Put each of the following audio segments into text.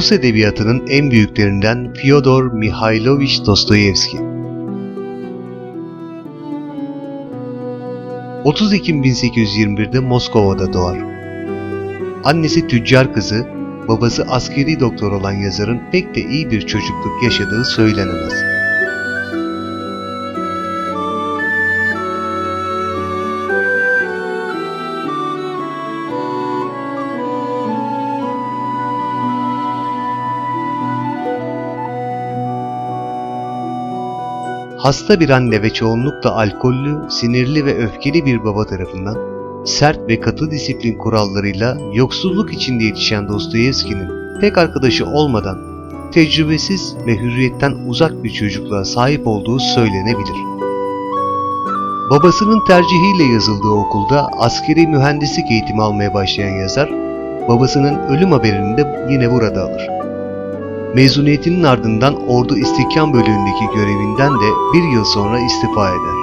Rus edebiyatının en büyüklerinden Fyodor Mihailovich Dostoyevski. 30 Ekim 1821'de Moskova'da doğar. Annesi tüccar kızı, babası askeri doktor olan yazarın pek de iyi bir çocukluk yaşadığı söylenemez. Hasta bir anne ve çoğunlukla alkollü, sinirli ve öfkeli bir baba tarafından sert ve katı disiplin kurallarıyla yoksulluk içinde yetişen Dostoyevski'nin pek arkadaşı olmadan tecrübesiz ve hürriyetten uzak bir çocukluğa sahip olduğu söylenebilir. Babasının tercihiyle yazıldığı okulda askeri mühendislik eğitimi almaya başlayan yazar, babasının ölüm haberini de yine burada alır. Mezuniyetinin ardından Ordu İstihkam Bölüğü'ndeki görevinden de bir yıl sonra istifa eder.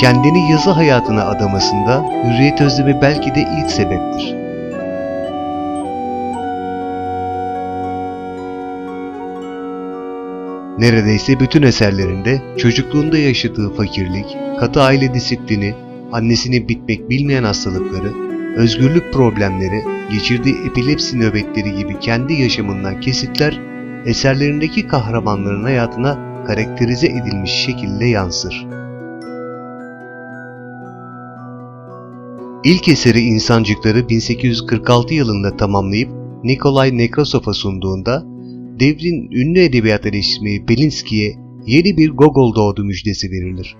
Kendini yazı hayatına adamasında hürriyet özlemi belki de ilk sebeptir. Neredeyse bütün eserlerinde çocukluğunda yaşadığı fakirlik, katı aile disiplini, annesini bitmek bilmeyen hastalıkları, özgürlük problemleri, geçirdiği epilepsi nöbetleri gibi kendi yaşamından kesitler eserlerindeki kahramanların hayatına karakterize edilmiş şekilde yansır. İlk eseri İnsancıkları 1846 yılında tamamlayıp Nikolay Nekrasov'a sunduğunda devrin ünlü edebiyat eleştirmeni Belinski'ye yeni bir Gogol doğdu müjdesi verilir.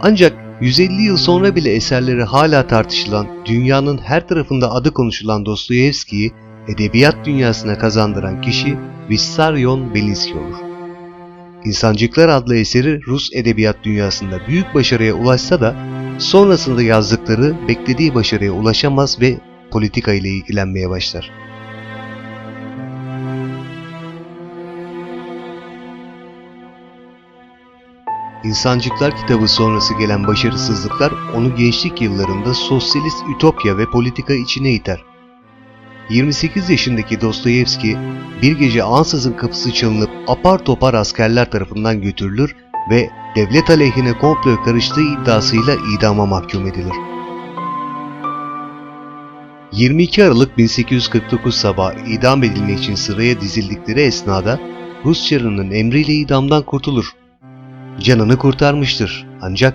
Ancak 150 yıl sonra bile eserleri hala tartışılan, dünyanın her tarafında adı konuşulan Dostoyevski'yi edebiyat dünyasına kazandıran kişi Vissaryon Belinski olur. İnsancıklar adlı eseri Rus edebiyat dünyasında büyük başarıya ulaşsa da sonrasında yazdıkları beklediği başarıya ulaşamaz ve politika ile ilgilenmeye başlar. İnsancıklar kitabı sonrası gelen başarısızlıklar onu gençlik yıllarında sosyalist ütopya ve politika içine iter. 28 yaşındaki Dostoyevski bir gece ansızın kapısı çalınıp apar topar askerler tarafından götürülür ve devlet aleyhine komplo karıştığı iddiasıyla idama mahkum edilir. 22 Aralık 1849 sabahı idam edilmek için sıraya dizildikleri esnada Rus çarının emriyle idamdan kurtulur. Canını kurtarmıştır ancak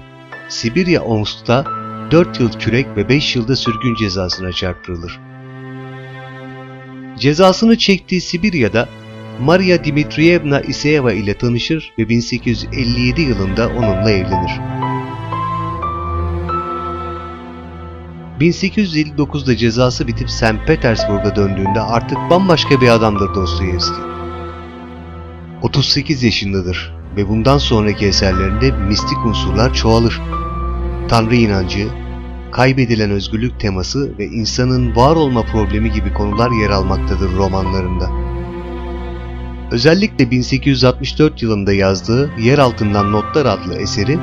Sibirya Omsk'ta 4 yıl kürek ve 5 yılda sürgün cezasına çarptırılır. Cezasını çektiği Sibirya'da Maria Dmitriyevna Iseyeva ile tanışır ve 1857 yılında onunla evlenir. 1859'da cezası bitip St. Petersburg'a döndüğünde artık bambaşka bir adamdır Dostoyevski. 38 yaşındadır ve bundan sonraki eserlerinde mistik unsurlar çoğalır. Tanrı inancı, kaybedilen özgürlük teması ve insanın var olma problemi gibi konular yer almaktadır romanlarında. Özellikle 1864 yılında yazdığı Yer Altından Notlar adlı eseri,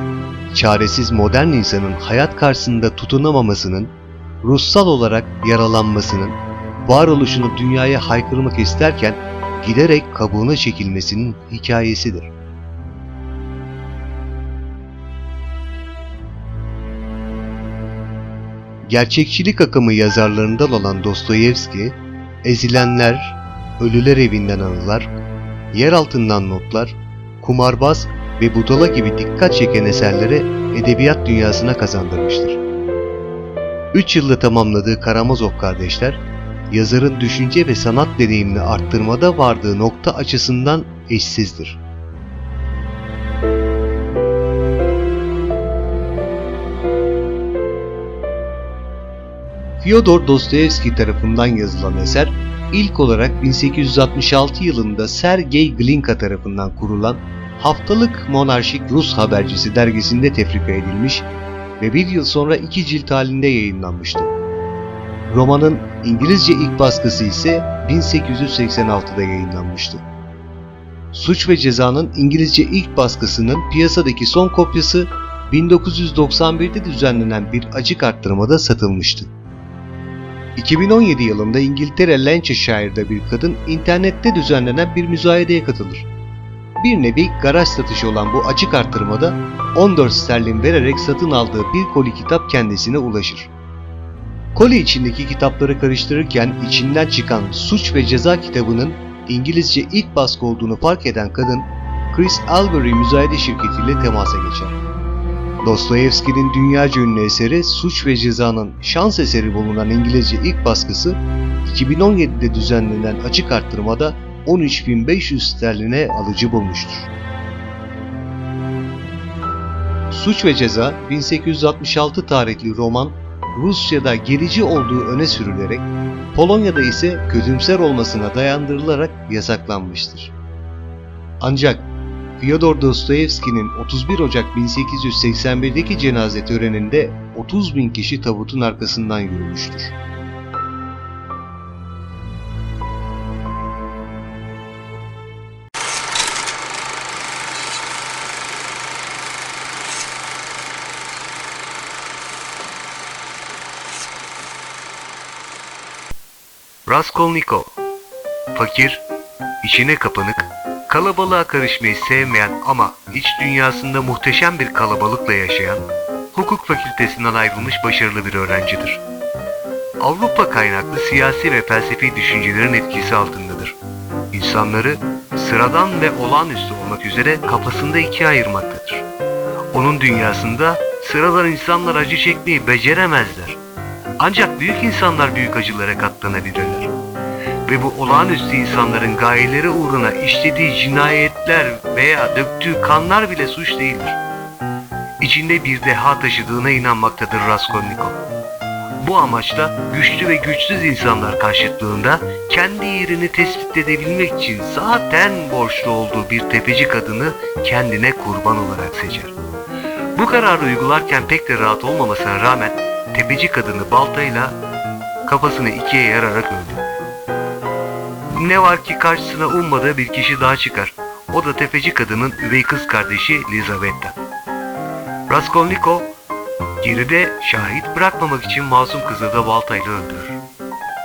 çaresiz modern insanın hayat karşısında tutunamamasının, ruhsal olarak yaralanmasının, varoluşunu dünyaya haykırmak isterken giderek kabuğuna çekilmesinin hikayesidir. Gerçekçilik akımı yazarlarından olan Dostoyevski, Ezilenler, Ölüler Evinden Anılar, Yer Altından Notlar, Kumarbaz ve Budala gibi dikkat çeken eserlere edebiyat dünyasına kazandırmıştır. 3 yılda tamamladığı Karamazov kardeşler, yazarın düşünce ve sanat deneyimini arttırmada vardığı nokta açısından eşsizdir. Fyodor Dostoyevski tarafından yazılan eser, ilk olarak 1866 yılında Sergey Glinka tarafından kurulan Haftalık Monarşik Rus Habercisi dergisinde tefrika edilmiş ve bir yıl sonra iki cilt halinde yayınlanmıştı. Romanın İngilizce ilk baskısı ise 1886'da yayınlanmıştı. Suç ve Ceza'nın İngilizce ilk baskısının piyasadaki son kopyası 1991'de düzenlenen bir açık arttırmada satılmıştı. 2017 yılında İngiltere Lancashire'da bir kadın internette düzenlenen bir müzayedeye katılır. Bir nevi garaj satışı olan bu açık arttırmada 14 sterlin vererek satın aldığı bir koli kitap kendisine ulaşır. Koli içindeki kitapları karıştırırken içinden çıkan Suç ve Ceza kitabının İngilizce ilk baskı olduğunu fark eden kadın, Chris Albury müzayede şirketiyle temasa geçer. Dostoyevski'nin dünyaca ünlü eseri Suç ve Ceza'nın şans eseri bulunan İngilizce ilk baskısı 2017'de düzenlenen açık arttırmada 13.500 sterline alıcı bulmuştur. Suç ve Ceza 1866 tarihli roman Rusya'da gerici olduğu öne sürülerek Polonya'da ise kötümser olmasına dayandırılarak yasaklanmıştır. Ancak Fyodor Dostoyevski'nin 31 Ocak 1881'deki cenaze töreninde 30 bin kişi tabutun arkasından yürümüştür. Raskolnikov Fakir, içine kapanık, kalabalığa karışmayı sevmeyen ama iç dünyasında muhteşem bir kalabalıkla yaşayan, hukuk fakültesinden ayrılmış başarılı bir öğrencidir. Avrupa kaynaklı siyasi ve felsefi düşüncelerin etkisi altındadır. İnsanları sıradan ve olağanüstü olmak üzere kafasında ikiye ayırmaktadır. Onun dünyasında sıradan insanlar acı çekmeyi beceremezler. Ancak büyük insanlar büyük acılara katlanabilirler. Ve bu olağanüstü insanların gayeleri uğruna işlediği cinayetler veya döktüğü kanlar bile suç değildir. İçinde bir deha taşıdığına inanmaktadır Raskolnikov. Bu amaçla güçlü ve güçsüz insanlar karşıtlığında kendi yerini tespit edebilmek için zaten borçlu olduğu bir tepeci kadını kendine kurban olarak seçer. Bu kararı uygularken pek de rahat olmamasına rağmen tepeci kadını baltayla kafasını ikiye yararak öldürür. Ne var ki karşısına ummadığı bir kişi daha çıkar. O da tefeci kadının üvey kız kardeşi Lizaveta. Raskolnikov geride şahit bırakmamak için masum kızı da baltayla öldürür.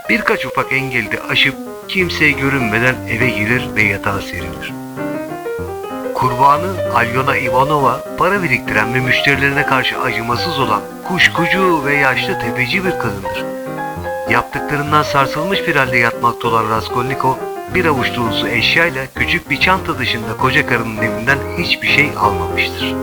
Birkaç ufak engeli de aşıp kimseye görünmeden eve gelir ve yatağa serilir. Kurbanı Alyona Ivanova para biriktiren ve müşterilerine karşı acımasız olan kuşkucu ve yaşlı tepeci bir kadındır. Yaptıklarından sarsılmış bir halde yatmakta olan Raskolnikov bir avuç dolusu eşyayla küçük bir çanta dışında koca karının evinden hiçbir şey almamıştır.